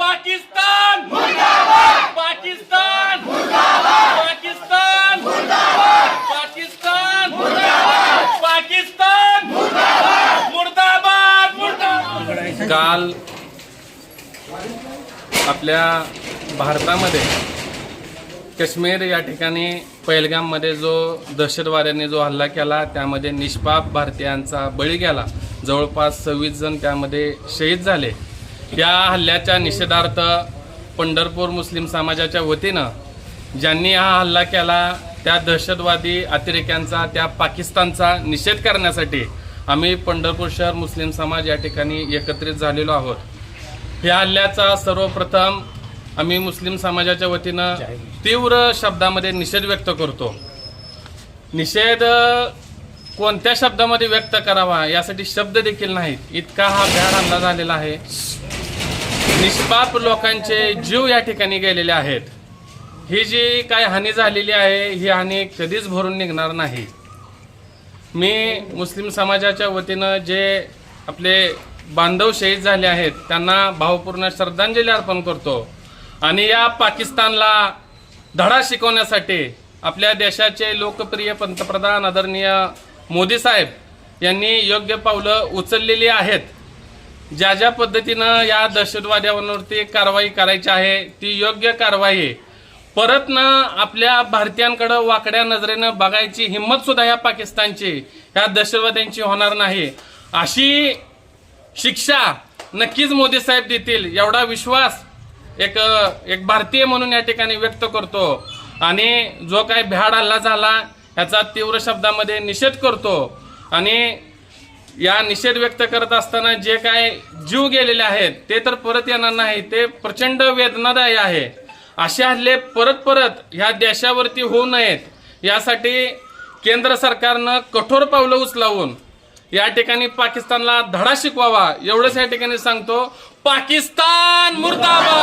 पाकिस्तान पाकिस्तान पाकिस्तान पाकिस्तान पाकिस्तान पाकिस्तान मुर्दाबाद! काल आपल्या भारतामध्ये काश्मीर या ठिकाणी पहलगाममध्ये जो दहशतवाद्यांनी जो हल्ला केला त्यामध्ये निष्पाप भारतीयांचा बळी गेला. जवळपास सव्वीस जण त्यामध्ये शहीद झाले. या हल्ल्याच्या निषेधार्थ पंढरपूर मुस्लिम समाजाच्या वतीनं ज्यांनी हा हल्ला केला त्या दहशतवादी अतिरेक्यांचा त्या पाकिस्तानचा निषेध करण्यासाठी आम्ही पंढरपूर शहर मुस्लिम समाज या ठिकाणी एकत्रित झालेलो आहोत. या हल्ल्याचा सर्वप्रथम आम्ही मुस्लिम समाजाच्या वतीनं तीव्र शब्दामध्ये निषेध व्यक्त करतो. निषेध कोणत्या शब्दामध्ये व्यक्त करावा यासाठी शब्द देखील नाहीत. इतका हा भ्याड हल्ला झालेला आहे. निष्पाप लोकांचे जीव या ठिकाणी गेलेले आहेत. ही जी काय हानी झालेली आहे ही हानी कधीच भरून निघणार नाही. मी मुस्लिम समाजाच्या वतीनं जे आपले बांधव शहीद झाले आहेत त्यांना भावपूर्ण श्रद्धांजली अर्पण करतो. आणि या पाकिस्तानला धडा शिकवण्यासाठी आपल्या देशाचे लोकप्रिय पंतप्रधान आदरणीय मोदी साहेब यांनी योग्य पावलं उचललेली आहेत. ज्या ज्या पद्धतीनं या दहशतवाद्यांवरती कारवाई करायची आहे ती योग्य कारवाई परत न आपल्या भारतीयांकडं वाकड्या नजरेनं बघायची हिंमत सुद्धा या पाकिस्तानची ह्या दहशतवाद्यांची होणार नाही. अशी शिक्षा नक्कीच मोदी साहेब देतील एवढा विश्वास एक एक भारतीय म्हणून या ठिकाणी व्यक्त करतो. आणि जो काही भ्याड हल्ला झाला ह्याचा तीव्र शब्दामध्ये निषेध करतो. आणि या निषेध व्यक्त करत असताना जे काय जीव गेलेले आहेत ते तर परत येणार नाही ते प्रचंड वेदनादायी आहे. असे हल्ले परत परत ह्या देशावरती होऊ नयेत. यासाठी केंद्र सरकारनं कठोर पावलं उचलावून या ठिकाणी पाकिस्तानला धडा शिकवावा एवढंच या ठिकाणी सांगतो. पाकिस्तान मुर्दाबाद!